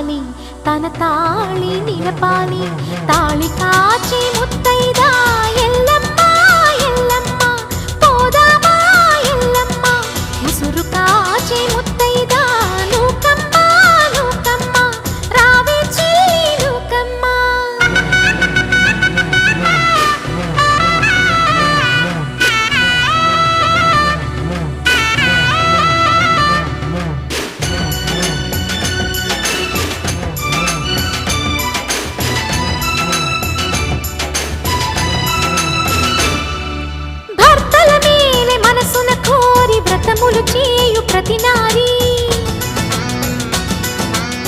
தனத்தாளி தனத்தாளி நினப்பாளி தாளி காட்சி முத்தைதா எல்லம்மா எல்லம்மா. போதாமா எல்லம்மா. முசுறு காட்சி முத்தை ప్రతి నారీ